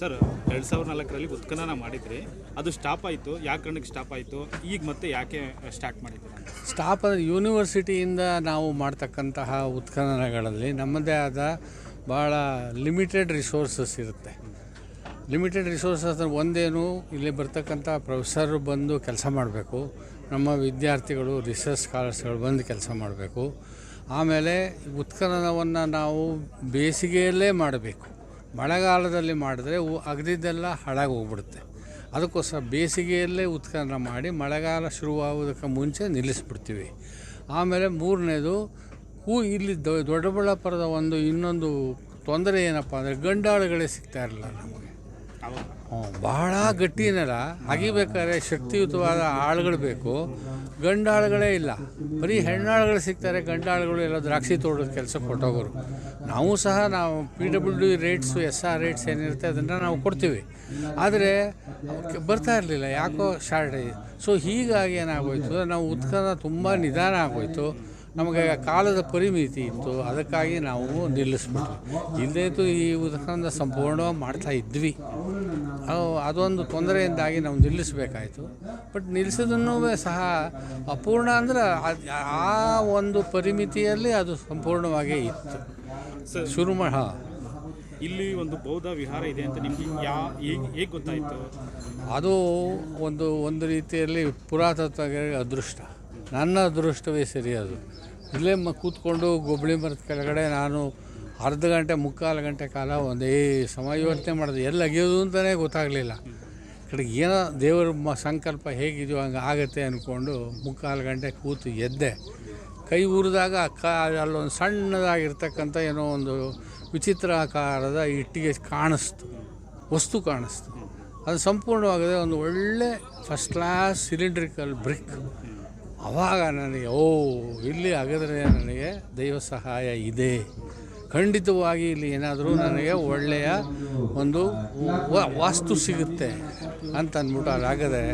Sir, ಎರಡು ಸಾವಿರದ ನಾಲ್ಕರಲ್ಲಿ ಉತ್ಖನನ ಮಾಡಿದ್ರಿ. ಅದು ಸ್ಟಾಪ್ ಆಯಿತು. ಯಾಕೆ ಕಾರಣಕ್ಕೆ ಸ್ಟಾಪ್ ಆಯಿತು? ಈಗ ಮತ್ತೆ ಯಾಕೆ ಸ್ಟಾರ್ಟ್ ಮಾಡಿದ್ರಿ ಸ್ಟಾಪ್ ಅಂದರೆ ಯೂನಿವರ್ಸಿಟಿಯಿಂದ ನಾವು ಮಾಡ್ತಕ್ಕಂತಹ ಉತ್ಖನನಗಳಲ್ಲಿ ನಮ್ಮದೇ ಆದ ಭಾಳ ಲಿಮಿಟೆಡ್ ರಿಸೋರ್ಸಸ್ ಇರುತ್ತೆ. ಲಿಮಿಟೆಡ್ ರಿಸೋರ್ಸಸ್ ಅಂದರೆ ಒಂದೇನು, ಇಲ್ಲಿ ಬರ್ತಕ್ಕಂಥ ಪ್ರೊಫೆಸರ್ ಬಂದು ಕೆಲಸ ಮಾಡಬೇಕು. ನಮ್ಮ ವಿದ್ಯಾರ್ಥಿಗಳು ರಿಸರ್ಚ್ ಸ್ಕಾಲರ್ಸ್ಗಳು ಬಂದು ಕೆಲಸ ಮಾಡಬೇಕು. ಆಮೇಲೆ ಉತ್ಖನನವನ್ನು ನಾವು ಬೇಸಿಗೆಯಲ್ಲೇ ಮಾಡಬೇಕು. ಮಳೆಗಾಲದಲ್ಲಿ ಮಾಡಿದ್ರೆ ಹೂ ಅಗದಿದ್ದೆಲ್ಲ ಹಾಳಾಗಿ ಹೋಗ್ಬಿಡುತ್ತೆ ಅದಕ್ಕೋಸ್ಕರ ಬೇಸಿಗೆಯಲ್ಲೇ ಉತ್ಖನನ ಮಾಡಿ ಮಳೆಗಾಲ ಶುರುವಾಗೋದಕ್ಕೆ ಮುಂಚೆ ನಿಲ್ಲಿಸ್ಬಿಡ್ತೀವಿ. ಆಮೇಲೆ ಮೂರನೇದು, ಹೂ ಇಲ್ಲಿ ದೊಡ್ಡಬಳ್ಳಾಪುರದ ಒಂದು ಇನ್ನೊಂದು ತೊಂದರೆ ಏನಪ್ಪ ಅಂದರೆ ಗಂಡಾಳುಗಳೇ ಸಿಗ್ತಾ ಇರಲಿಲ್ಲ ನಮಗೆ. ಭಾಳ ಗಟ್ಟಿ ನೆಲ ಅಗಿಬೇಕಾದ್ರೆ ಶಕ್ತಿಯುತವಾದ ಆಳುಗಳು ಬೇಕು. ಗಂಡಾಳುಗಳೇ ಇಲ್ಲ. ಬರೀ ಹೆಣ್ಣಾಳುಗಳು ಸಿಗ್ತಾರೆ, ಗಂಡಾಳುಗಳು ಎಲ್ಲ ದ್ರಾಕ್ಷಿ ತೋಟದ ಕೆಲಸ ಕೊಟ್ಟೋಗೋರು. ನಾವು ಸಹ ನಾವು P W D rates S R rates ಏನಿರುತ್ತೆ ಅದನ್ನು ನಾವು ಕೊಡ್ತೀವಿ. ಆದರೆ ಬರ್ತಾ ಇರಲಿಲ್ಲ, ಯಾಕೋ ಶಾರ್ಟೇಜ್ ಸೊ ಹೀಗಾಗಿ ಏನಾಗೋಯ್ತು, ನಾವು ಉತ್ಖನನ ತುಂಬ ನಿಧಾನ ಆಗೋಯ್ತು. ನಮಗೆ ಕಾಲದ ಪರಿಮಿತಿ ಇತ್ತು, ಅದಕ್ಕಾಗಿ ನಾವು ನಿಲ್ಲಿಸ್ಬಿಟ್ವಿ. ಇಲ್ಲದೇ ಈ ಉತ್ಖನನ ಸಂಪೂರ್ಣವಾಗಿ ಮಾಡ್ತಾ ಇದ್ವಿ. ಅದೊಂದು ತೊಂದರೆಯಿಂದಾಗಿ ನಾವು ನಿಲ್ಲಿಸಬೇಕಾಯಿತು. ಬಟ್ ನಿಲ್ಲಿಸಿದನ್ನು ಸಹ ಅಪೂರ್ಣ ಅಂದ್ರೆ ಆ ಒಂದು ಪರಿಮಿತಿಯಲ್ಲಿ ಅದು ಸಂಪೂರ್ಣವಾಗೇ ಇತ್ತು. ಶುರು ಮಾಡಿ ಹಾಂ. ಇಲ್ಲಿ ಒಂದು ಬೌದ್ಧ ವಿಹಾರ ಇದೆ ಅಂತ ನಿಮಗೆ ಯಾ ಹೇಗೆ ಹೇಗೆ ಗೊತ್ತಾಯಿತು? ಅದು ಒಂದು ಒಂದು ರೀತಿಯಲ್ಲಿ ಪುರಾತತ್ವಗಳಿಗೆ ಅದೃಷ್ಟ. ನನ್ನ ಅದೃಷ್ಟವೇ ಸರಿ ಅದು. ಇಲ್ಲೇ ಮ ಕೂತ್ಕೊಂಡು ಗೊಬ್ಬಳಿ ಮರದ ಕೆಳಗಡೆ ನಾನು ಅರ್ಧ ಗಂಟೆ, ಮುಕ್ಕಾಲು ಗಂಟೆ ಕಾಲ ಒಂದೇ ಸಮಯ ಯೋಚನೆ ಮಾಡಿದೆ ಎಲ್ಲಿ ಅಗಿಯೋದು ಅಂತಲೇ ಗೊತ್ತಾಗಲಿಲ್ಲ. ಕಡೆಗೆ ಏನೋ ದೇವರ ಮ, ಸಂಕಲ್ಪ ಹೇಗಿದೆಯೋ ಹಂಗೆ ಆಗುತ್ತೆ ಅಂದ್ಕೊಂಡು ಮುಕ್ಕಾಲು ಗಂಟೆ ಕೂತು ಎದ್ದೆ. ಕೈ ಉರಿದಾಗ ಕ ಅಲ್ಲೊಂದು ಸಣ್ಣದಾಗಿರ್ತಕ್ಕಂಥ ಏನೋ ಒಂದು ವಿಚಿತ್ರ ಆಕಾರದ ಇಟ್ಟಿಗೆ ಕಾಣಿಸ್ತು, ವಸ್ತು ಕಾಣಿಸ್ತು. ಅದು ಸಂಪೂರ್ಣವಾಗಿದೆ ಒಂದು ಒಳ್ಳೆ ಫಸ್ಟ್ ಕ್ಲಾಸ್ ಸಿಲಿಂಡ್ರಿಕಲ್ ಬ್ರಿಕ್ ಅವಾಗ ನನಗೆ, ಓ, ಇಲ್ಲಿ ಹಾಗಾದರೆ ನನಗೆ ದೈವ ಸಹಾಯ ಇದೆ. ಖಂಡಿತವಾಗಿ ಇಲ್ಲಿ ಏನಾದರೂ ನನಗೆ ಒಳ್ಳೆಯ ಒಂದು ವಾಸ್ತು ಸಿಗುತ್ತೆ ಅಂತ ಅಂದ್ಬಿಟ್ಟು ಅದಾಗದೆ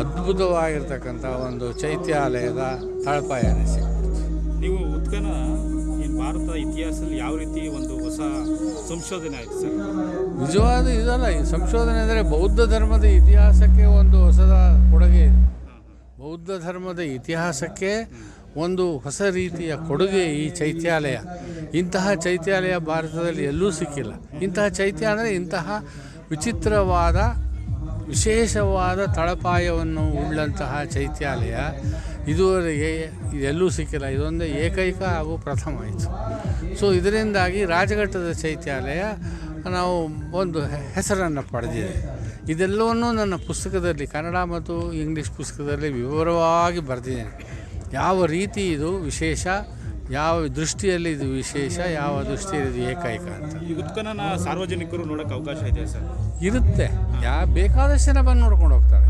ಅದ್ಭುತವಾಗಿರ್ತಕ್ಕಂಥ ಒಂದು ಚೈತ್ಯಾಲಯದ ತಾಳ್ಪಾಯ ಸಿಗುತ್ತೆ ನೀವು ಉತ್ಕನ ಈ ಭಾರತ ಇತಿಹಾಸದಲ್ಲಿ ಯಾವ ರೀತಿ ಒಂದು ಹೊಸ ಸಂಶೋಧನೆ ಆಯಿತು ಸರ್? ನಿಜವಾದ ಇದಲ್ಲ ಈ ಸಂಶೋಧನೆ ಅಂದರೆ ಬೌದ್ಧ ಧರ್ಮದ ಇತಿಹಾಸಕ್ಕೆ ಒಂದು ಹೊಸದ ಕೊಡುಗೆ ಇದೆ. ಬೌದ್ಧ ಧರ್ಮದ ಇತಿಹಾಸಕ್ಕೆ ಒಂದು ಹೊಸ ರೀತಿಯ ಕೊಡುಗೆ ಈ ಚೈತ್ಯಾಲಯ. ಇಂತಹ ಚೈತ್ಯಾಲಯ ಭಾರತದಲ್ಲಿ ಎಲ್ಲೂ ಸಿಕ್ಕಿಲ್ಲ. ಇಂತಹ ಚೈತ್ಯ ಅಂದರೆ ಇಂತಹ ವಿಚಿತ್ರವಾದ, ವಿಶೇಷವಾದ ತಳಪಾಯವನ್ನು ಉಳ್ಳಂತಹ ಚೈತ್ಯಾಲಯ. ಇದುವರೆಗೆ ಎಲ್ಲೂ ಸಿಕ್ಕಿಲ್ಲ. ಇದೊಂದು ಏಕೈಕ ಹಾಗೂ ಪ್ರಥಮ ಆಯಿತು ಸೊ ಇದರಿಂದಾಗಿ ರಾಜಘಟ್ಟದ ಚೈತ್ಯಾಲಯ ನಾವು ಒಂದು ಹೆಸರನ್ನು ಪಡೆದಿದೆ. ಇದೆಲ್ಲವನ್ನೂ ನನ್ನ ಪುಸ್ತಕದಲ್ಲಿ ಕನ್ನಡ ಮತ್ತು ಇಂಗ್ಲೀಷ್ ಪುಸ್ತಕದಲ್ಲಿ ವಿವರವಾಗಿ ಬರೆದಿದ್ದೇನೆ. ಯಾವ ರೀತಿ ಇದು ವಿಶೇಷ ಯಾವ ದೃಷ್ಟಿಯಲ್ಲಿ ಇದು ವಿಶೇಷ ಯಾವ ದೃಷ್ಟಿಯಲ್ಲಿ ಇದು ಏಕೈಕ ಅಂತ. ಈ ಉತ್ಖನನ ಸಾರ್ವಜನಿಕರು ನೋಡೋಕೆ ಅವಕಾಶ ಇದೆ ಸರ್? ಇರುತ್ತೆ. ಯಾ ಬೇಕಾದಷ್ಟು ಜನ ಬಂದು ನೋಡ್ಕೊಂಡು ಹೋಗ್ತಾರೆ.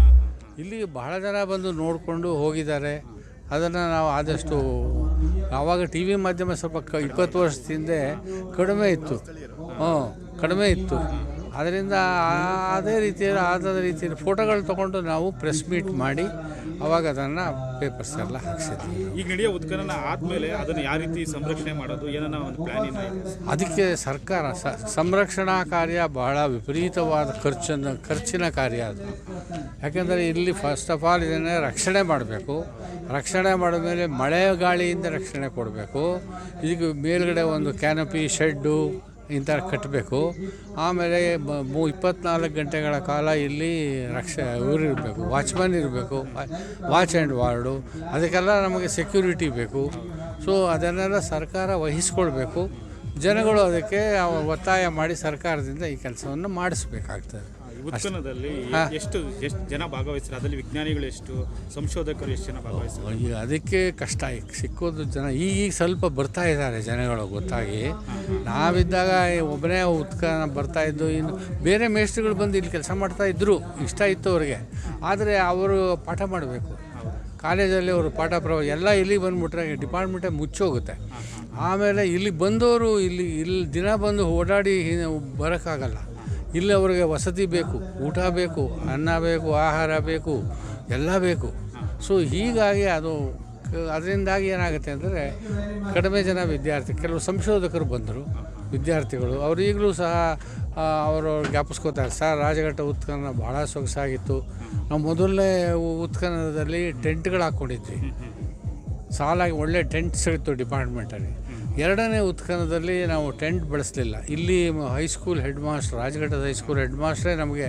ಇಲ್ಲಿ ಬಹಳ ಜನ ಬಂದು ನೋಡಿಕೊಂಡು ಹೋಗಿದ್ದಾರೆ. ಅದನ್ನು ನಾವು ಆದಷ್ಟು ಆವಾಗ ಟಿ ವಿ ಮಾಧ್ಯಮ ಸ್ವಲ್ಪ ಕ ಇಪ್ಪತ್ತು ವರ್ಷದ ಹಿಂದೆ ಕಡಿಮೆ ಇತ್ತು. ಹ್ಞೂ ಕಡಿಮೆ ಇತ್ತು. ಅದರಿಂದ ಅದೇ ರೀತಿಯಲ್ಲಿ ಆದ ರೀತಿಯಲ್ಲಿ ಫೋಟೋಗಳು ತೊಗೊಂಡು ನಾವು ಪ್ರೆಸ್ ಮೀಟ್ ಮಾಡಿ ಅವಾಗ ಅದನ್ನು ಪೇಪರ್ಸ್ ಎಲ್ಲ ಹಾಕ್ಸಿದ್ವಿ. ಈಗ ನಡೆಯೋ ಉತ್ಖನನ ಆದಮೇಲೆ ಅದನ್ನು ಯಾವ ರೀತಿ ಸಂರಕ್ಷಣೆ ಮಾಡೋದು ಏನನ್ನ ಒಂದು ಪ್ಲಾನ್ ಇದೆ? ಅದಕ್ಕೆ ಸರ್ಕಾರ ಸ ಸಂರಕ್ಷಣಾ ಕಾರ್ಯ ಬಹಳ ವಿಪರೀತವಾದ ಖರ್ಚನ್ನು ಖರ್ಚಿನ ಕಾರ್ಯ ಅದು. ಯಾಕೆಂದರೆ ಇಲ್ಲಿ ಫಸ್ಟ್ ಆಫ್ ಆಲ್ ಇದನ್ನೇ ರಕ್ಷಣೆ ಮಾಡಬೇಕು. ರಕ್ಷಣೆ ಮಾಡಿದ ಮೇಲೆ ಮಳೆ ಗಾಳಿಯಿಂದ ರಕ್ಷಣೆ ಕೊಡಬೇಕು. ಈಗ ಮೇಲುಗಡೆ ಒಂದು ಕ್ಯಾನಪಿ ಶೆಡ್ಡು ಇಂಥ ಕಟ್ಟಬೇಕು. ಆಮೇಲೆ ಮೂ, ಇಪ್ಪತ್ನಾಲ್ಕು ಗಂಟೆಗಳ ಕಾಲ ಇಲ್ಲಿ ರಕ್ಷ ಇವರಿರಬೇಕು ವಾಚ್ಮನ್ ಇರಬೇಕು ವಾಚ್ ಆ್ಯಂಡ್ ವಾರ್ಡು, ಅದಕ್ಕೆಲ್ಲ ನಮಗೆ ಸೆಕ್ಯೂರಿಟಿ ಬೇಕು. ಸೊ, ಅದನ್ನೆಲ್ಲ ಸರ್ಕಾರ ವಹಿಸ್ಕೊಳ್ಬೇಕು. ಜನಗಳು ಅದಕ್ಕೆ ಒತ್ತಾಯ ಮಾಡಿ ಸರ್ಕಾರದಿಂದ ಈ ಕೆಲಸವನ್ನು ಮಾಡಿಸ್ಬೇಕಾಗ್ತದೆ. ಎಷ್ಟು ಎಷ್ಟು ಜನ ಭಾಗವಹಿಸ್ತಾರೆ? ಅದರಲ್ಲಿ ವಿಜ್ಞಾನಿಗಳು ಎಷ್ಟು? ಸಂಶೋಧಕರು ಎಷ್ಟು ಜನ ಭಾಗವಹಿಸ್ತಾರೆ? ಈಗ ಅದಕ್ಕೆ ಕಷ್ಟ ಈಗ ಸಿಕ್ಕೋದು ಜನ. ಈಗೀಗ ಸ್ವಲ್ಪ ಬರ್ತಾ ಇದ್ದಾರೆ ಜನಗಳು ಗೊತ್ತಾಗಿ. ನಾವಿದ್ದಾಗ ಒಬ್ಬನೇ ಉತ್ಕನ ಬರ್ತಾ ಇದ್ದು ಇನ್ನು ಬೇರೆ ಮೇಸ್ಟ್ರಿಗಳು ಬಂದು ಇಲ್ಲಿ ಕೆಲಸ ಮಾಡ್ತಾ ಇದ್ದರು ಇಷ್ಟ ಇತ್ತು ಅವ್ರಿಗೆ. ಆದರೆ ಅವರು ಪಾಠ ಮಾಡಬೇಕು. ಕಾಲೇಜಲ್ಲಿ ಅವರು ಪಾಠ ಪ್ರ ಎಲ್ಲ ಇಲ್ಲಿಗೆ ಬಂದುಬಿಟ್ರೆ ಡಿಪಾರ್ಟ್ಮೆಂಟೇ ಮುಚ್ಚೋಗುತ್ತೆ. ಆಮೇಲೆ ಇಲ್ಲಿ ಬಂದವರು ಇಲ್ಲಿ ಇಲ್ಲಿ ದಿನ ಬಂದು ಓಡಾಡಿ ಬರೋಕ್ಕಾಗಲ್ಲ. ಇಲ್ಲಿ ಅವರಿಗೆ ವಸತಿ ಬೇಕು, ಊಟ ಬೇಕು, ಅನ್ನ ಬೇಕು, ಆಹಾರ ಬೇಕು, ಎಲ್ಲ ಬೇಕು. ಸೊ ಹೀಗಾಗಿ ಅದು ಅದರಿಂದಾಗಿ ಏನಾಗುತ್ತೆ ಅಂದರೆ ಕಡಿಮೆ ಜನ ವಿದ್ಯಾರ್ಥಿ, ಕೆಲವು ಸಂಶೋಧಕರು ಬಂದರು, ವಿದ್ಯಾರ್ಥಿಗಳು. ಅವರು ಈಗಲೂ ಸಹ ಅವರು ಜ್ಞಾಪಿಸ್ಕೋತಾರೆ, ಸರ್, ರಾಜಘಟ್ಟ ಉತ್ಖನನ ಭಾಳ ಸೊಗಸಾಗಿತ್ತು. ನಾವು ಮೊದಲನೇ ಉತ್ಖನನದಲ್ಲಿ ಟೆಂಟ್ಗಳು ಹಾಕ್ಕೊಂಡಿದ್ವಿ ಸಾಲಾಗಿ ಒಳ್ಳೆ ಟೆಂಟ್ ಸಿಗುತ್ತೆ ಡಿಪಾರ್ಟ್ಮೆಂಟಲ್ಲಿ. ಎರಡನೇ ಉತ್ಖನದಲ್ಲಿ ನಾವು ಟೆಂಟ್ ಬಳಸಲಿಲ್ಲ. ಇಲ್ಲಿ ಹೈಸ್ಕೂಲ್ ಹೆಡ್ ಮಾಸ್ಟರ್ ರಾಜಘಟ್ಟದ ಹೈಸ್ಕೂಲ್ ಹೆಡ್ ಮಾಸ್ಟ್ರೇ ನಮಗೆ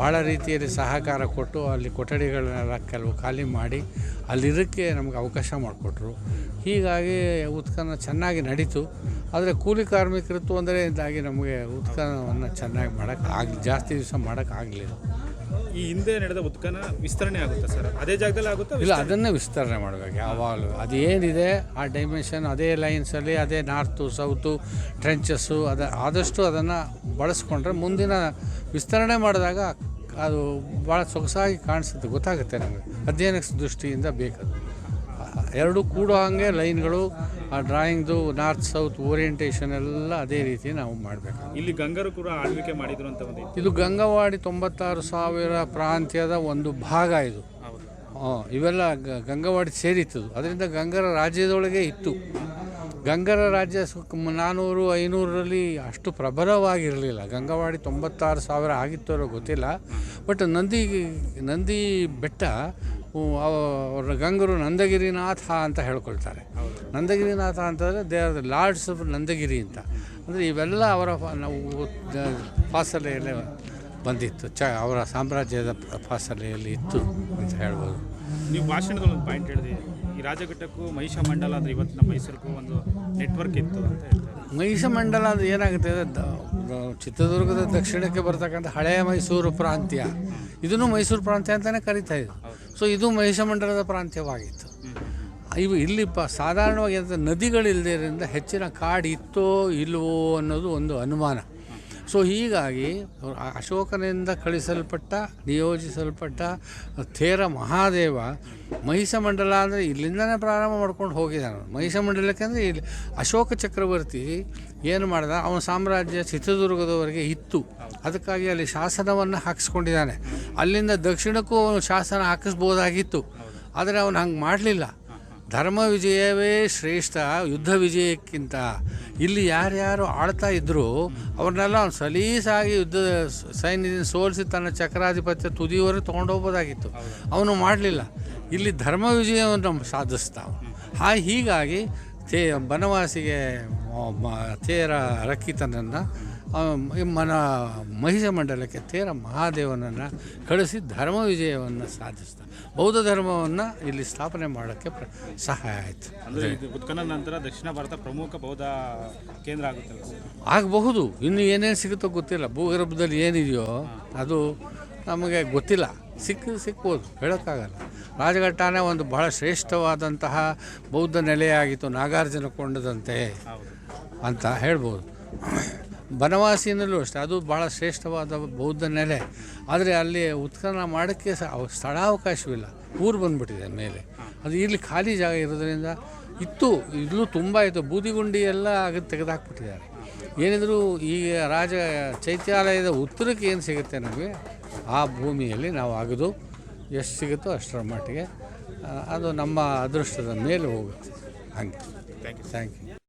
ಭಾಳ ರೀತಿಯಲ್ಲಿ ಸಹಕಾರ ಕೊಟ್ಟು ಅಲ್ಲಿ ಕೊಠಡಿಗಳನ್ನೆಲ್ಲ ಕೆಲವು ಖಾಲಿ ಮಾಡಿ ಅಲ್ಲಿರೋಕ್ಕೆ ನಮಗೆ ಅವಕಾಶ ಮಾಡಿಕೊಟ್ರು. ಹೀಗಾಗಿ ಉತ್ಖನ ಚೆನ್ನಾಗಿ ನಡೀತು. ಆದರೆ ಕೂಲಿ ಕಾರ್ಮಿಕರತ್ತು ಅಂದರೆ ಇದಾಗಿ ನಮಗೆ ಉತ್ಖನವನ್ನು ಚೆನ್ನಾಗಿ ಮಾಡೋಕ್ಕೆ ಆಗಲಿ ಜಾಸ್ತಿ ದಿವಸ ಮಾಡೋಕ್ಕಾಗಲಿಲ್ಲ ಈ ಹಿಂದೆ ನಡೆದ ಉತ್ಖನ ವಿಸ್ತರಣೆ ಆಗುತ್ತೆ ಸರ್. ಅದೇ ಜಾಗದಲ್ಲಿ ಆಗುತ್ತೆ ಇಲ್ಲ ಅದನ್ನೇ ವಿಸ್ತರಣೆ ಮಾಡಬೇಕು ಯಾವಾಗಲೂ. ಏನಿದೆ ಆ ಡೈಮೆನ್ಷನ್ ಅದೇ ಲೈನ್ಸಲ್ಲಿ ಅದೇ ನಾರ್ತು ಸೌತು ಟ್ರೆಂಚಸ್ಸು ಅದ ಆದಷ್ಟು ಅದನ್ನು ಬಳಸ್ಕೊಂಡ್ರೆ ಮುಂದಿನ ವಿಸ್ತರಣೆ ಮಾಡಿದಾಗ ಅದು ಭಾಳ ಸೊಗಸಾಗಿ ಕಾಣಿಸುತ್ತೆ. ಗೊತ್ತಾಗುತ್ತೆ ನಮಗೆ. ಅಧ್ಯಯನ ದೃಷ್ಟಿಯಿಂದ ಬೇಕದು ಎರಡು ಕೂಡ ಹಾಗೆ ಲೈನ್ಗಳು ಆ ಡ್ರಾಯಿಂಗ್ದು ನಾರ್ತ್ ಸೌತ್ ಓರಿಯೆಂಟೇಷನ್ ಎಲ್ಲ ಅದೇ ರೀತಿ ನಾವು ಮಾಡಬೇಕು. ಇಲ್ಲಿ ಗಂಗರು ಕೂಡ ಆಳ್ವಿಕೆ ಮಾಡಿದ್ರು ಅಂತ ಒಂದು ಇದು. ಗಂಗವಾಡಿ ತೊಂಬತ್ತಾರು ಸಾವಿರ ಪ್ರಾಂತ್ಯದ ಒಂದು ಭಾಗ ಇದು. ಹಾಂ ಇವೆಲ್ಲ ಗಂಗವಾಡಿ ಸೇರಿತ್ತು. ಅದರಿಂದ ಗಂಗರ ರಾಜ್ಯದೊಳಗೆ ಇತ್ತು. ಗಂಗರ ರಾಜ್ಯ ನಾನ್ನೂರು ಐನೂರರಲ್ಲಿ ಅಷ್ಟು ಪ್ರಬಲವಾಗಿರಲಿಲ್ಲ. ಗಂಗವಾಡಿ ತೊಂಬತ್ತಾರು ಸಾವಿರ ಆಗಿತ್ತು ಗೊತ್ತಿಲ್ಲ. ಬಟ್ ನಂದಿ ನಂದಿ ಬೆಟ್ಟ ಅವರ ಗಂಗರು ನಂದಗಿರಿನಾಥ ಅಂತ ಹೇಳ್ಕೊಳ್ತಾರೆ. ನಂದಗಿರಿನಾಥ ಅಂತಂದರೆ they are the lords of Nandagiri ಅಂತ. ಅಂದರೆ ಇವೆಲ್ಲ ಅವರ ನಾವು ಫಾಸಲೆಯಲ್ಲೇ ಬಂದಿತ್ತು. ಚ, ಅವರ ಸಾಮ್ರಾಜ್ಯದ ಫಾಸಲೆಯಲ್ಲಿ ಇತ್ತು ಅಂತ ಹೇಳ್ಬೋದು. ನೀವು ಭಾಷಣದಲ್ಲಿ ಒಂದು ಪಾಯಿಂಟ್ ಹೇಳಿದ್ರಿ. ಈ ರಾಜಘಟ್ಟಕ್ಕೂ ಮಹಿಷ ಮಂಡಲ ಅಂದ್ರೆ ಇವತ್ತು ನಮ್ಮ ಮೈಸೂರಿಗೂ ಒಂದು ನೆಟ್ವರ್ಕ್ ಇತ್ತು ಅಂತ ಹೇಳ್ತಾರೆ. ಮಹಿಷ ಮಂಡಲ ಅದು ಏನಾಗುತ್ತೆ ಚಿತ್ರದುರ್ಗದ ದಕ್ಷಿಣಕ್ಕೆ ಬರ್ತಕ್ಕಂಥ ಹಳೆಯ ಮೈಸೂರು ಪ್ರಾಂತ್ಯ. ಇದನ್ನು ಮೈಸೂರು ಪ್ರಾಂತ್ಯ ಅಂತಲೇ ಕರಿತಾ ಇದ್ರು. ಸೊ ಇದು ಮಹಿಷ ಮಂಡಲದ ಪ್ರಾಂತ್ಯವಾಗಿತ್ತು. ಇವು ಇಲ್ಲಿ ಪ ಸಾಧಾರಣವಾಗಿ ಅಂತ ನದಿಗಳಿಲ್ಲದರಿಂದ ಹೆಚ್ಚಿನ ಕಾಡು ಇತ್ತೋ ಇಲ್ಲವೋ ಅನ್ನೋದು ಒಂದು ಅನುಮಾನ. ಸೊ ಹೀಗಾಗಿ ಅಶೋಕನಿಂದ ಕಳಿಸಲ್ಪಟ್ಟ, ನಿಯೋಜಿಸಲ್ಪಟ್ಟ ಥೇರ ಮಹಾದೇವ ಮಹಿಷ ಮಂಡಲ ಅಂದರೆ ಇಲ್ಲಿಂದನೇ ಪ್ರಾರಂಭ ಮಾಡ್ಕೊಂಡು ಹೋಗಿದ್ದಾನೆ ಮಹಿಷ ಮಂಡಲಕ್ಕೆ ಅಂದರೆ ಇಲ್ಲಿ ಅಶೋಕ ಚಕ್ರವರ್ತಿ ಏನು ಮಾಡಿದ, ಅವನ ಸಾಮ್ರಾಜ್ಯ ಚಿತ್ರದುರ್ಗದವರೆಗೆ ಇತ್ತು. ಅದಕ್ಕಾಗಿ ಅಲ್ಲಿ ಶಾಸನವನ್ನು ಹಾಕಿಸ್ಕೊಂಡಿದ್ದಾನೆ. ಅಲ್ಲಿಂದ ದಕ್ಷಿಣಕ್ಕೂ ಅವನು ಶಾಸನ ಹಾಕಿಸ್ಬೋದಾಗಿತ್ತು. ಆದರೆ ಅವನು ಹಂಗೆ ಮಾಡಲಿಲ್ಲ. ಧರ್ಮ ವಿಜಯವೇ ಶ್ರೇಷ್ಠ ಯುದ್ಧ ವಿಜಯಕ್ಕಿಂತ ಇಲ್ಲಿ ಯಾರ್ಯಾರು ಆಳ್ತಾ ಇದ್ದರೂ ಅವ್ರನ್ನೆಲ್ಲ ಅವ್ನು ಸಲೀಸಾಗಿ ಯುದ್ಧ ಸೈನ್ಯದಿಂದ ಸೋಲಿಸಿ ತನ್ನ ಚಕ್ರಾಧಿಪತ್ಯ ತುದಿಯವರೆಗೆ ತೊಗೊಂಡೋಗ್ಬೋದಾಗಿತ್ತು. ಅವನು ಮಾಡಲಿಲ್ಲ. ಇಲ್ಲಿ ಧರ್ಮ ವಿಜಯವನ್ನು ಸಾಧಿಸ್ತಾವ. ಹಾ, ಹೀಗಾಗಿ ತೇ, ಬನವಾಸಿಗೆ ತೇರ ರಕ್ಕಿತನನ್ನು ಮನ ಮಹಿಷ ಮಂಡಲಕ್ಕೆ ತೇರ ಮಹಾದೇವನನ್ನು ಕಳಿಸಿ ಧರ್ಮ ವಿಜಯವನ್ನು ಸಾಧಿಸ್ತಾ ಬೌದ್ಧ ಧರ್ಮವನ್ನು ಇಲ್ಲಿ ಸ್ಥಾಪನೆ ಮಾಡೋಕ್ಕೆ ಪ್ರ ಸಹಾಯ ಆಯಿತು. ಅಂದ್ರೆ ಇದು ಉತ್ಖನನ ನಂತರ ದಕ್ಷಿಣ ಭಾರತ ಪ್ರಮುಖ ಬೌದ್ಧ ಕೇಂದ್ರ ಆಗುತ್ತೆ ಆಗಬಹುದು. ಇನ್ನು ಏನೇನು ಸಿಗುತ್ತೋ ಗೊತ್ತಿಲ್ಲ. ಭೂಗರ್ಭದಲ್ಲಿ ಏನಿದೆಯೋ ಅದು ನಮಗೆ ಗೊತ್ತಿಲ್ಲ. ಸಿಕ್ಕ ಸಿಕ್ಬೋದು. ಹೇಳೋಕ್ಕಾಗಲ್ಲ. ರಾಜಘಟ್ಟನೇ ಒಂದು ಬಹಳ ಶ್ರೇಷ್ಠವಾದಂತಹ ಬೌದ್ಧ ನೆಲೆಯಾಗಿತ್ತು. ನಾಗಾರ್ಜುನ ಕೊಂಡದಂತೆ ಅಂತ ಹೇಳ್ಬೋದು. ಬನವಾಸಿನಲ್ಲೂ ಅಷ್ಟೇ ಅದು ಭಾಳ ಶ್ರೇಷ್ಠವಾದ ಬೌದ್ಧ ನೆಲೆ. ಆದರೆ ಅಲ್ಲಿ ಉತ್ಖನನ ಮಾಡೋಕ್ಕೆ ಸ್ಥಳಾವಕಾಶವಿಲ್ಲ. ಊರು ಬಂದ್ಬಿಟ್ಟಿದೆ ಮೇಲೆ. ಅದು ಇಲ್ಲಿ ಖಾಲಿ ಜಾಗ ಇರೋದರಿಂದ ಇತ್ತು ಇಲ್ಲೂ ತುಂಬ ಇತ್ತು. ಬೂದಿಗುಂಡಿ ಎಲ್ಲ ಆಗ ತೆಗೆದುಹಾಕ್ಬಿಟ್ಟಿದ್ದಾರೆ ಏನಿದ್ರು ಈಗ ರಾಜ ಚೈತ್ಯಾಲಯದ ಉತ್ತರಕ್ಕೆ ಏನು ಸಿಗುತ್ತೆ ನಮಗೆ? ಆ ಭೂಮಿಯಲ್ಲಿ ನಾವು ಅಗದು ಎಷ್ಟು ಸಿಗುತ್ತೋ ಅಷ್ಟರ ಮಟ್ಟಿಗೆ ಅದು ನಮ್ಮ ಅದೃಷ್ಟದ ಮೇಲೆ ಹೋಗುತ್ತೆ. ಹಂಗೆ. Thank you thank you